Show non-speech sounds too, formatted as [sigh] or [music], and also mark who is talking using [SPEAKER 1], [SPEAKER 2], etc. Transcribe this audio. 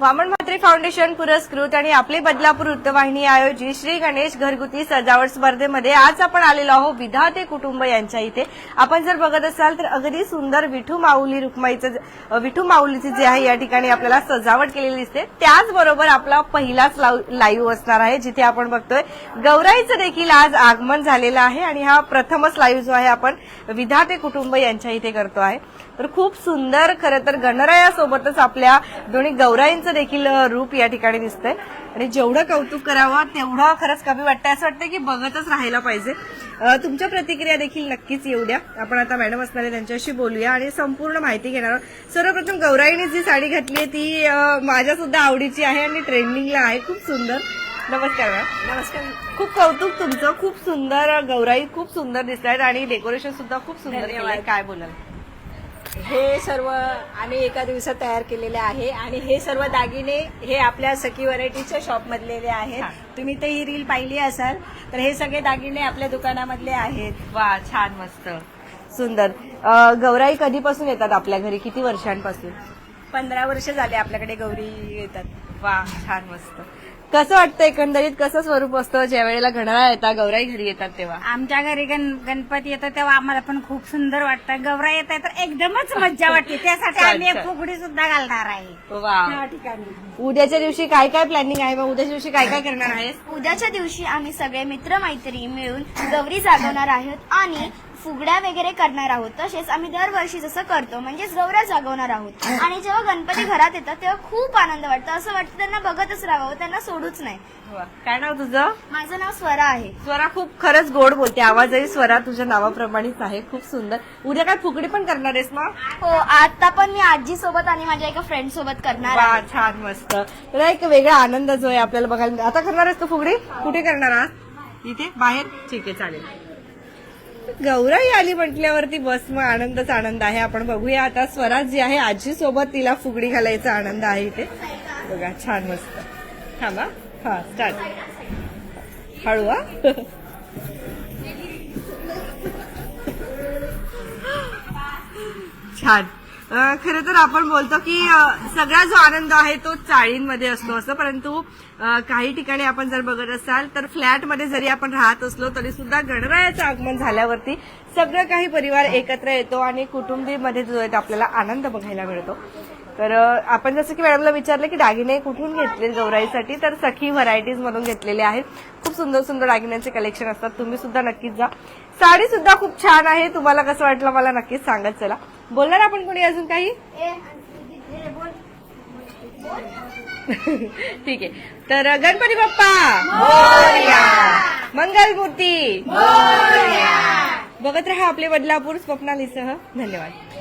[SPEAKER 1] વામણમાં Mhatre foundation पुरस्कृत आणि आपली बदलापूर वृत्तवाहिनी आयोजित श्री गणेश घरगुती सजावट स्पर्धेमध्ये आज आपण आलेलो आहोत विधाते कुटुंब यांच्या इथे. आपण जर बघत असाल तर अगदी सुंदर विठू माऊली रुक्माईचं विठू माऊलीची जे आहे या ठिकाणी आपल्याला सजावट केलेली दिसते. त्याचबरोबर आपला पहिलाच लाईव्ह असणार आहे जिथे आपण बघतोय गौराईचं देखील आज आगमन झालेलं आहे आणि हा प्रथमच लाईव्ह जो आहे आपण विधाते कुटुंब यांच्या इथे करतो आहे. तर खूप सुंदर खरं तर गणरायासोबतच आपल्या दोन्ही गौराईंचं देखील रूप या ठिकाणी दिसतंय. आणि जेवढं कौतुक करावं तेवढं खरंच कमी वाटतंय. असं वाटतं की बघतच राहायला पाहिजे. तुमच्या प्रतिक्रिया देखील नक्कीच येऊ द्या. आपण आता मॅडम असणारे त्यांच्याशी बोलूया आणि संपूर्ण माहिती घेणार आहोत. सर्वप्रथम गौराईने जी साडी घातली आहे ती माझ्या सुद्धा आवडीची आहे आणि ट्रेंडिंगला आहे. खूप सुंदर. नमस्कार मॅम.
[SPEAKER 2] नमस्कार.
[SPEAKER 1] खूप कौतुक तुमचं. खूप सुंदर गौराई खूप सुंदर दिसत आहेत आणि डेकोरेशन सुद्धा खूप सुंदर काय बोलाल?
[SPEAKER 2] हे सर्व आम्ही एका दिवसात तयार केलेले आहे आणि हे सर्व दागिने हे आपल्या सखी व्हरायटीच्या शॉप मधलेले
[SPEAKER 1] हा.
[SPEAKER 2] आहेत तुम्ही ते ही रील पाहिली असाल तर हे सगळे दागिने आपल्या दुकानामधले आहेत.
[SPEAKER 1] वा छान मस्त. सुंदर. अ, गौराई कधीपासून येतात आपल्या घरी? किती वर्षांपासून?
[SPEAKER 2] पंधरा वर्ष झाले आपल्याकडे गौरी येतात.
[SPEAKER 1] वा. छान मस्त. कसं वाटतं एकंदरीत? कसं स्वरूप असतं? ज्या वेळेला गणरा येतात गौराई घरी येतात तेव्हा.
[SPEAKER 3] आमच्या घरी गण गणपती येतो तेव्हा आम्हाला पण खूप सुंदर वाटतं. गौरा येत आहे तर एकदमच मज्जा वाटते. त्यासाठी आम्ही एक. फुगडी सुद्धा घालणार आहे.
[SPEAKER 1] वा.
[SPEAKER 2] त्या ठिकाणी.
[SPEAKER 1] उद्याच्या दिवशी काय काय प्लॅनिंग आहे? मग उद्याच्या दिवशी काय काय करणार आहे
[SPEAKER 4] उद्याच्या दिवशी आम्ही सगळे मित्रमैत्री मिळून गौरी जागवणार आहोत आणि फुगड्या वगैरे करणार आहोत. तसेच आम्ही दरवर्षी जसं करतो म्हणजेच गौऱ्या जागवणार आहोत. आणि जेव्हा गणपती घरात येतात तेव्हा खूप आनंद वाटतो. असं वाटतं त्यांना बघतच राहावं त्यांना सोडूच नाही.
[SPEAKER 1] वा. काय नाव तुझं?
[SPEAKER 4] माझं नाव स्वरा आहे.
[SPEAKER 1] स्वरा खूप खरंच गोड बोलते. आवाजही स्वरा तुझ्या नावाप्रमाणेच आहे. खूप सुंदर. उद्या काय फुगडी पण करणार आहेस मग?
[SPEAKER 4] हो आता पण मी आजी सोबत आणि माझ्या एका फ्रेंड सोबत करणार
[SPEAKER 1] वा
[SPEAKER 4] आहे.
[SPEAKER 1] छान मस्त. तर एक वेगळा आनंद जो आहे आपल्याला बघायला मिळतो. आता करणार आहेस तू फुगडी? कुठे करणार आहात इथे? बाहेर? ठीक आहे चालेल. गौराई आली म्हटल्यावरती बस मग आनंदच आनंद आहे. आपण बघूया आता स्वराज जी आहे आजी सोबत तिला फुगडी घालायचा आनंद आहे इथे. बघा छान मस्त. थांबा. हा स्टार्ट हळू हा. [laughs] छान. खरं तर आपण बोलतो की सगळा जो आनंद आहे तो चाळींमध्ये असतो असं परंतु काही ठिकाणी आपण जर बघत असाल तर फ्लॅटमध्ये जरी आपण राहत असलो तरी सुद्धा गणरायाचं आगमन झाल्यावरती सगळं काही परिवार एकत्र येतो आणि कुटुंबीमध्ये जो आहे आपल्याला आनंद बघायला मिळतो. तर आपण जसं की मॅडमला विचारलं की दागिने कुठून घेतले गौराईसाठी तर सखी व्हरायटीज मधून घेतलेले आहेत. खूप सुंदर सुंदर दागिन्यांचे कलेक्शन असतात. तुम्ही सुद्धा नक्कीच जा. साडी सुद्धा खूप छान आहे. तुम्हाला कसं वाटलं मला नक्कीच सांगत चला. बोलणार आपण कोणी अजून काही? ठीक आहे. तर गणपती बाप्पा! मंगल मूर्ती! बघत राहा आपले बदलापूर स्वप्नालीसह. धन्यवाद.